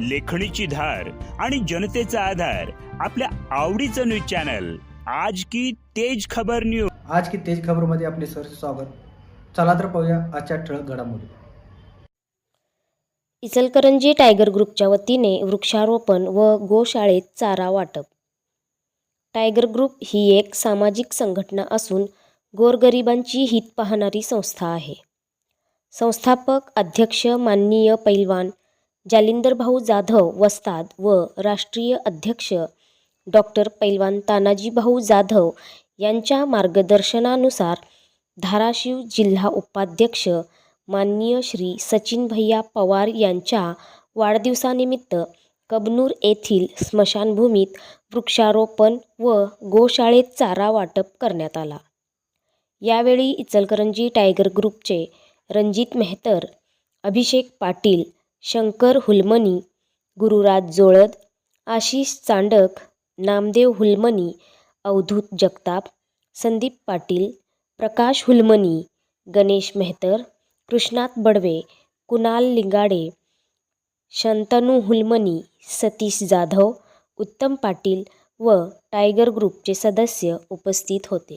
लेखणीची धार आणि जनतेचा आधार आपल्या आवडीचं न्यूज चॅनल. आज की तेज खबर न्यूज आज की तेज खबरमध्ये आपले सर स्वागत. चला तर पाहूया आजच्या ठळक घडामोडी. इचलकरंजी टायगर ग्रुपच्या वतीने वृक्षारोपण व गोशाळेत चारा वाटप. टायगर ग्रुप ही एक सामाजिक संघटना असून गोरगरिबांची हित पाहणारी संस्था आहे. संस्थापक अध्यक्ष माननीय पैलवान जालिंदरभाऊ जाधव वस्ताद व राष्ट्रीय अध्यक्ष डॉक्टर पैलवान तानाजीभाऊ जाधव यांच्या मार्गदर्शनानुसार धाराशिव जिल्हा उपाध्यक्ष माननीय श्री सचिन भैया पवार यांच्या वाढदिवसानिमित्त कबनूर येथील स्मशानभूमीत वृक्षारोपण व गोशाळेत चारा वाटप करण्यात आला. यावेळी इचलकरंजी टायगर ग्रुपचे रणजित मेहतर अभिषेक पाटील शंकर हुलमनी गुरुराज जोळद आशिष चांडक नामदेव हुलमनी अवधूत जगताप संदीप पाटील प्रकाश हुलमनी गणेश मेहतर कृष्णात बडवे कुणाल लिंगाडे शंतनू हुलमनी सतीश जाधव उत्तम पाटील व टायगर ग्रुपचे सदस्य उपस्थित होते.